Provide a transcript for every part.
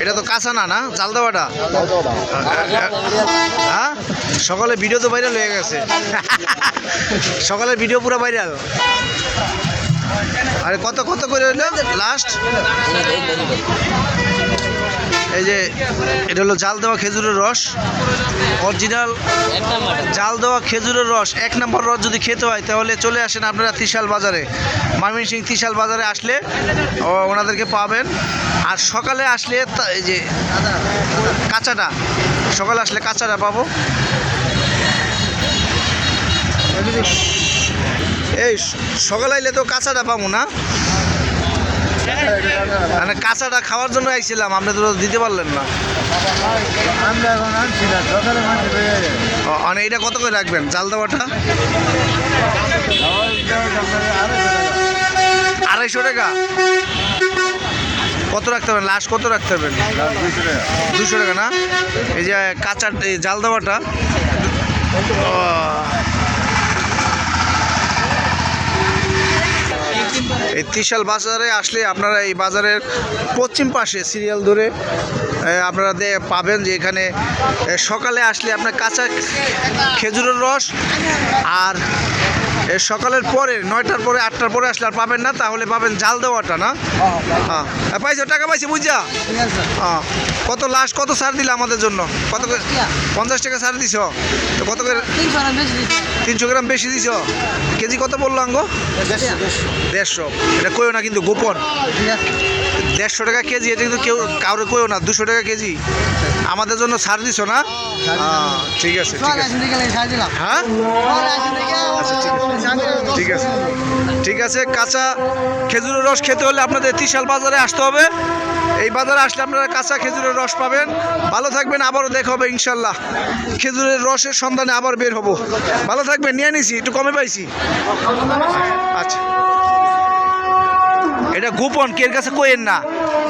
এটা তো কাঁচা না না? জাল হ্যাঁ? সকালে ভিডিও তো ভাইরাল হয়ে গেছে। সকালের ভিডিও পুরো ভাইরাল আরে কত কত করে লাস্ট এই যে, এটা হলো জাল দেওয়া খেজুরের রস। অরিজিনাল জাল দেওয়া খেজুরের রস। এক নম্বর রস যদি খেতে হয়, তাহলে চলে আসেন আপনারা ত্রিশাল বাজারে। ময়মনসিং ত্রিশাল বাজারে আসলে ওনাদেরকে পাবেন। আর সকালে আসলে এই যে, কাঁচাটা, সকালে আসলে কাঁচাটা পাবো। এই, সকালে আইলে তো কাঁচাটা পাবো না। মানে কাঁচাটা খাওয়ার জন্য আইছিলাম আপনি তো দিতে পারলেন না। মানে এটা কত করে রাখবেন জাল দেওয়াটা? আড়াইশো টাকা? কত রাখতে হবে লাস্ট কত রাখতে হবে? দুশো টাকা। না? এই যে কাঁচা এই জাল দেওয়াটা? এই ত্রিশাল বাজারে আসলে আপনারা এই বাজারের পশ্চিম পাশে সিরিয়াল ধরে আপনারা পাবেন যে এখানে সকালে আসলে আপনার কাঁচা খেজুরের রস আর সকালের পরে নয়টার পরে আটটার পরে আসলে আর পাবেন না তাহলে পাবেন জাল দেওয়াটা না? হ্যাঁ। এ, পাইছো টাকা পাইছি বুঝা হ্যাঁ। কত লাস্ট কত ছাড় দিলে আমাদের জন্য? কত করে? পঞ্চাশ টাকা। ছাড় দিছ? তো কত করে? তিনশো গ্রাম বেশি দিছ? কেজি কত বলল আঙ্গো? দেড়শো। এটা কইও না কিন্তু গোপন। দেড়শো। টাকা কেজি এটা কিন্তু কেউ কাউরে কইও না দুশো টাকা কেজি। আমাদের জন্য ছাড় দিছো না? হ্যাঁ, ঠিক আছে ঠিক আছে। হ্যাঁ? আচ্ছা ঠিক আছে। ঠিক আছে। ঠিক আছে, কাঁচা খেজুরের রস খেতে হলে আপনাদের ত্রিশাল বাজারে আসতে হবে। এই বাজারে আসলে আপনারা কাঁচা খেজুরের রস পাবেন। ভালো থাকবেন, আবারও দেখা হবে ইনশাল্লাহ। খেজুরের রসের সন্ধানে আবার বের হব। ভালো থাকবেন, নিয়ে নিছি, একটু কমে পাইছি। এটা গোপন কের কাছে কইেন না।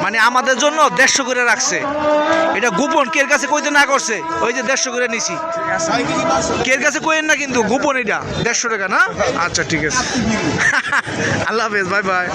মানে আমাদের জন্য দেড়শো করে রাখছে। এটা গোপন কের কাছে কইতে না করছে। ওই যে দেড়শো করে নিছি। কের কাছে কইেন না কিন্তু, গোপন এটা। দেড়শো টাকা, না? আচ্ছা ঠিক আছে। আল্লাহ হাফেজ, বাই বাই।